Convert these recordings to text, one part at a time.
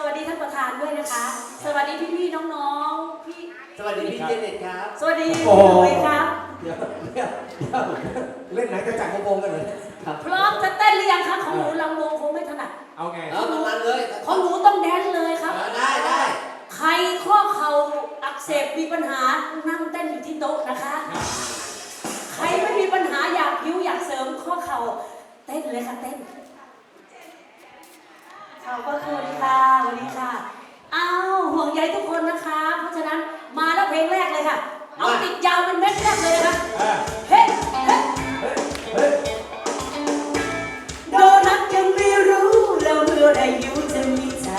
สวัสดีท่านประธานด้วยนะคะ สวัสดีพี่พี่ๆน้องๆพี่ สวัสดีพี่เจเน็ตครับ สวัสดีโอ้พี่โหหนุ่ยครับ เดี๋ยวเดี๋ยวเดี๋ยวเล่นไหนจะจักรวงกันเลยครับ พร้อมจะเต้นหรือยังคะของหนูลำวงคงไม่ถนัด เอาไงเอาตรงนั้นเลยของหนูต้องแดนเลยครับเออได้ได้ใครข้อเข่าอักเสบมีปัญหานั่งเต้นอยู่ที่โต๊ะนะคะ ใครไม่มีปัญหาอยากผิวอยากเสริมข้อเข่าเต้นเลยค่ะเต้น ขอบพระคุณค่ะสวัสดีค่ะ อ้าวห่วงใยทุกคนนะคะ เพราะฉะนั้นมาแล้วเพลงแรกเลยค่ะ เอาติดยาวเป็นเม็ดแรกเลยนะคะเออเฮ้เฮ้เฮ้ยเฮ้ยโดนัทยังไม่รู้แล้วเมื่อไรอยู่จะมีใจ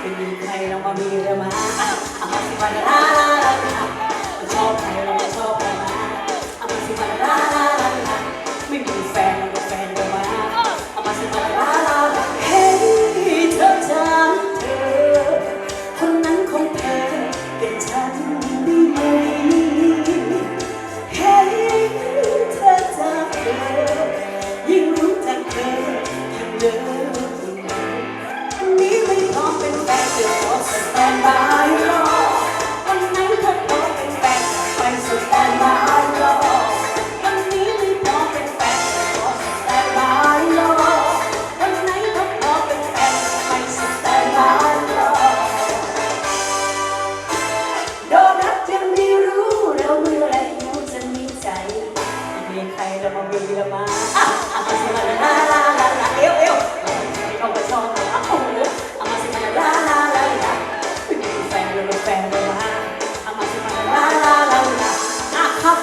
ไม่มีใครเรามามีเรามาอะเอา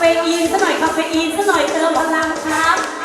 คาเฟอีนซะหน่อยคาเฟอีนซะหน่อยเติมพลังครับ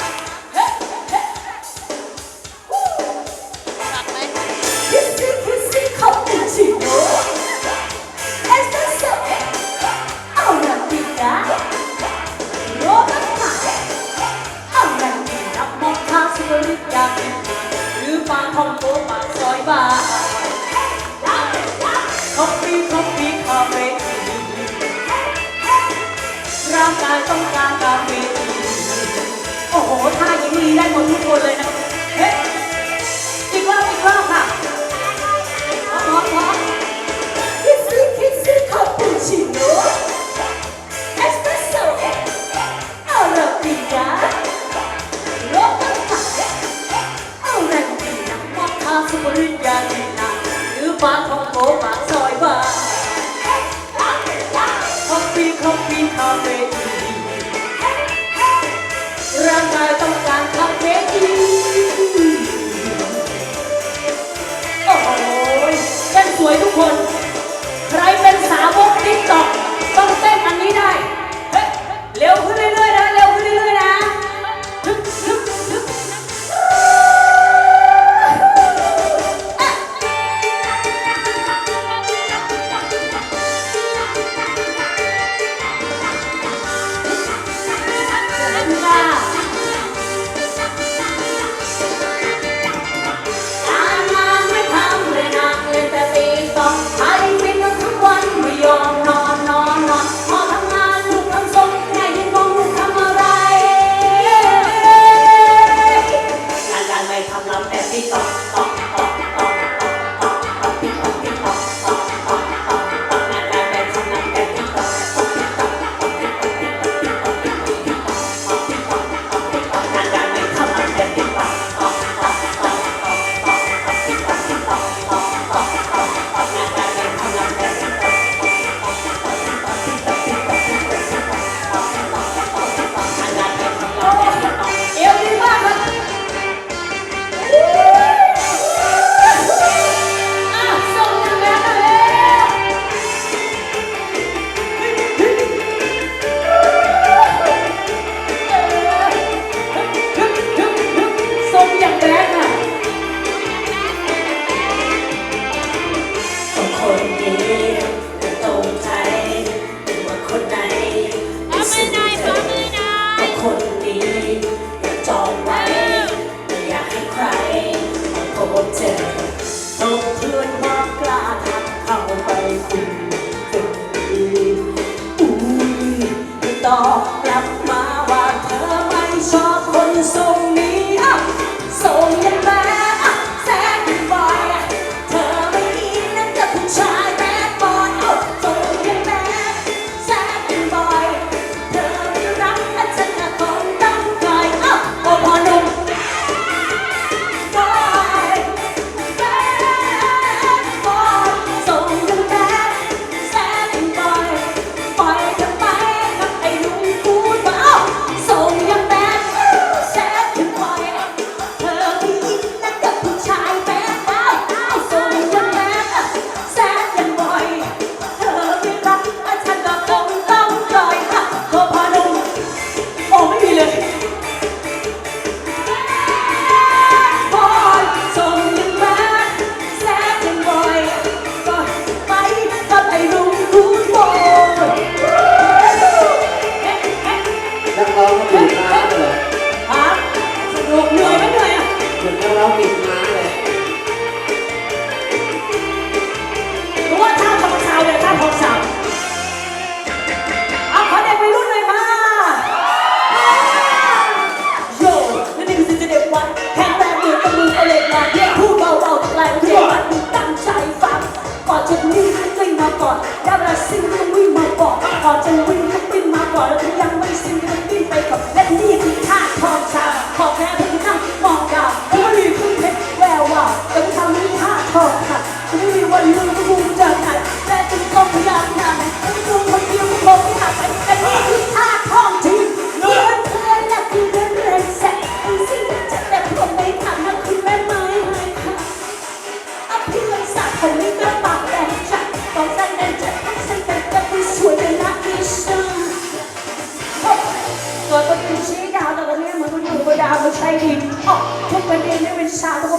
Yeah.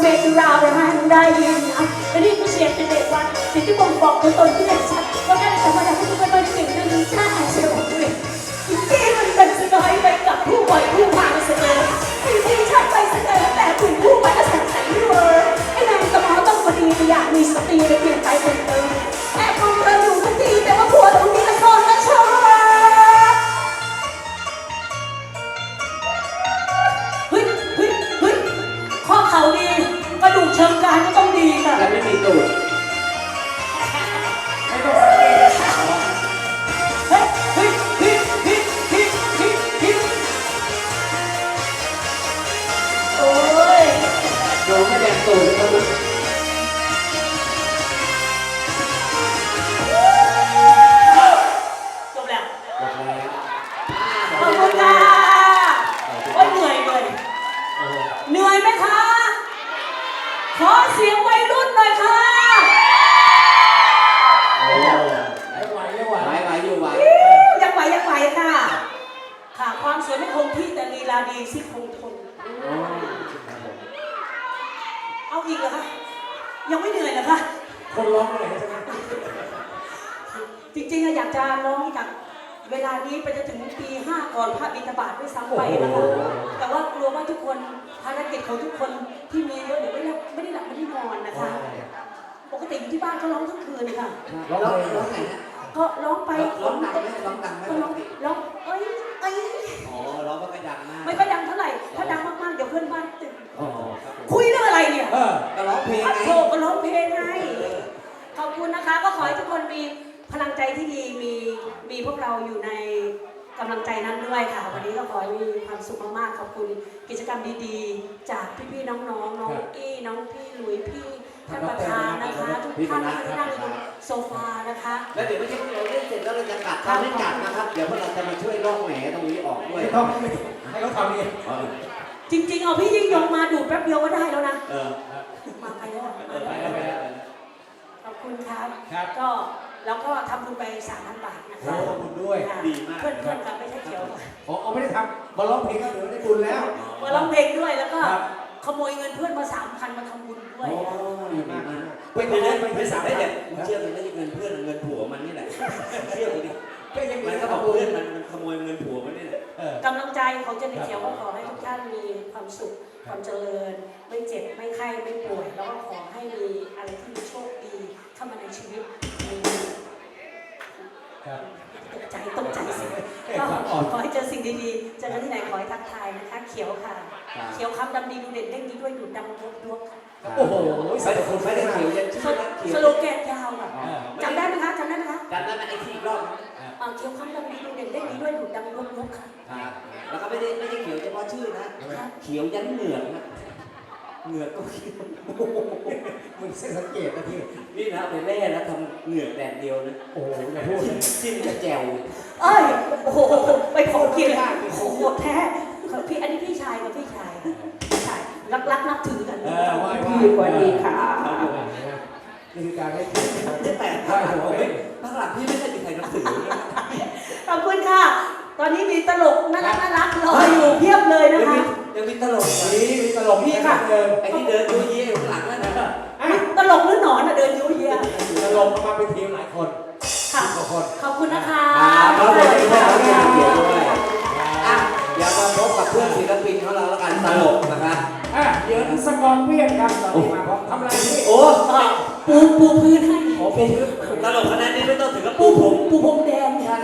เป็นชาตัวก็เมฆราวไปให้มันได้ยินนะแล้วนี่คือเสียงเป็นเด็กวันสิ่งที่ผมบอกตัวตนที่เด็กชัดก็ได้แต่ว่าอยากให้ทุกคนมาเก่งหนึ่งชาติเสียของตัวเองที่มันเป็นสน้อยไปกับผู้บ่อยผู้ผ่านเสนอที่ที่ชัดไปเสนอแต่คุณผู้ไปอาศัยใส่เวอร์ไอ้นายสมองต้องพอดีอยากมีสติและเปลี่ยนไปเป็น นไร้องเหนื่อยใช่ไหมจริงๆอะอยากจะร้องจากเวลานี้ไปจนถึงปีห้าก่อนพระบิณฑบาตด้วยซ้ำไปนะคะ แต่ว่ากลัวว่าทุกคนภารกิจของทุกคนที่มีเยอะเดี๋ยวไม่ได้ไม่ได้หลับไม่ได้นอนนะคะ ปกติอยู่ที่บ้านก็ร้องทั้งคืนเลยค่ะ ร้องร้องไหนฮะก็ร้องไปร้องดังไหมร้องดังไหมก็ร้องร้องเอ้ยเอ้ยอ๋อร้องก็ไม่ดังมากไม่ค่อยดังเท่าไหร่ถ้าดังมากๆเดี๋ยวเพื่อนบ้านตื่นอ๋อครับผมคุยเรื่องอะไรเนี่ยเออก็ร้องเพลงพัดไงโชก็ร้องเพลงไงขอบคุณ นะคะ ก็ขอให้ทุกคนมีพลังใจที่ดีมีมีพวกเราอยู่ในกำลังใจนั้นด้วยค่ะ วันนี้ก็ขอให้มีความสุขมากๆขอบคุณกิจกรรมดีๆ จากพี่ๆน้องๆน้องอี้น้องพี่หลุยพี่ท่านประธานนะคะทุกท่านนะคะที่นั่งอยู่บนโซฟานะคะ แล้วเดี๋ยวไม่ใช่เราเล่นเสร็จแล้วเราจะกัดถ้าไม่กัดนะครับ เดี๋ยวพวกเราจะมาช่วยร่องแหมตรงนี้ออกด้วยไม่ต้องไม่ให้เขาทำเองอ๋อจริงๆเอาพี่ยิ่งยงมาดูดแป๊บเดียวก็ได้แล้วนะเออมาไปแล้วอะเออไปแล้วไปแล้วขอบ คุณครับ ครับก็แล้วก็ทำบุญไปสามพันบาทนะโอ้คะขอบคุณด้วย ค่ะดีมาก เพื่อนเพื่อนๆครับไม่ใช่เขียวอ๋อเอาไม่ได้ทำมาร้องเพลงก็เดี๋ยวได้บุญแล้ว มาร้องเพลงด้วยแล้วก็ครับ ขโมยเงินเพื่อนมาสามพันมาทำบุญด้วย โอ้นะดีมากไปเดี๋ยวได้ไปไม่สาสามมได้ได้เด็แต่ดผมเชื่อมันไม่ใช่เงินเพื่อนเงินผัวมันนี่แหละเชื่อกูดิก็ยังมีมันก็บอกเพื่อนมันมันขโมยเงินผัวมันนี่แหละ เออกำลังใจของเจนนี่เขียวก็ขอให้ทุกท่านมีความสุข ความเจริญ ไม่เจ็บ ไม่ไข้ ไม่ป่วย แล้วก็ขอให้มีอะไรที่มีโชคดี เข้ามาในชีวิตมีครับตกใจตกใจสิเอ้ยก็ความอ่อนขอให้เจอสิ่งดีๆ เจอกันที่ไหนขอให้ทักทายนะคะ เขียวค่ะ เขียวคำดำดีดูเด่นเด้งดีด้วยดูดดำดวงดวงค่ะโอ้โหไม่ใส่ได้แต่คนไม่ไม่ได้ได้เขียวเขียวยันชื่อนะเขียวสโลแกนยาวอะอ่าจำได้ไหมคะจำได้ไหมคะจำได้ไหมไอ้ที่อีกรอบเอ่อเขียวคำดำดีดูเด่นเด้งดีด้วยดูดดำดวงดวงค่ะครับแล้วก็ไม่ได้ไม่ได้เขียวเฉพาะชื่อนะ เขียวยันเหงือกนะ เหงือกก็ขียวมึงเส้นสังเกตนะพี่นี่นะเอาไปแล่แล้วทำเหงือกแดดเดียวนะโอ้โหอย่าพูดเลยจิ้มกับแจ่วเอ้ยโอ้โหไปขอกินเลยโอ้โหดแท้พี่อันนี้พี่ชายกับพี่ชายพี่ชายรักรักนับถือกันเออไหว้ไหว้พี่สวัสดีค่ะนี่คือการให้เกียรตินะครับไม่แต่ภาคหลังผมไม่ภาคหลังพี่ไม่ได้มีใครนับถือขอบคุณค่ะ ตอนนี้มีตลกน่ารักน่ารักรออยู่เพียบเลยนะคะ ยังมีตลกนี่มีตลกนี่ค่ะเดิมไอ้ที่เดินดูยี่อยู่ข้างหลังนั่นนะอะตลกหรือหนอนอะเดินยุ่ยเยียตลกมาเป็นทีมหลายคนค่ะสิบกว่าคนขอบคุณนะคะเราเลยที่เราเขียวด้วยอะเดี๋ยวมาพบกับเพื่อนศิลปินของเราแล้วกันตลกนะคะอะเดี๋ยวสกอร์เพียนครับตอนนี้มาพร้อมทำอะไรพี่โอ้ปูปูพื้นให้โอ้เป็นตลกคณะนี้ไม่ต้องถึงกับปูปูผผมมปูผมแดงเนี่ยครั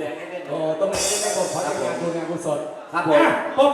ข้ามถนนได้ไม่ต้องปูผมแดงให้เล่นโอ้ตรงไหนไม่ได้ผมขอทำงานดูงานกุศลครับผม อะปรบ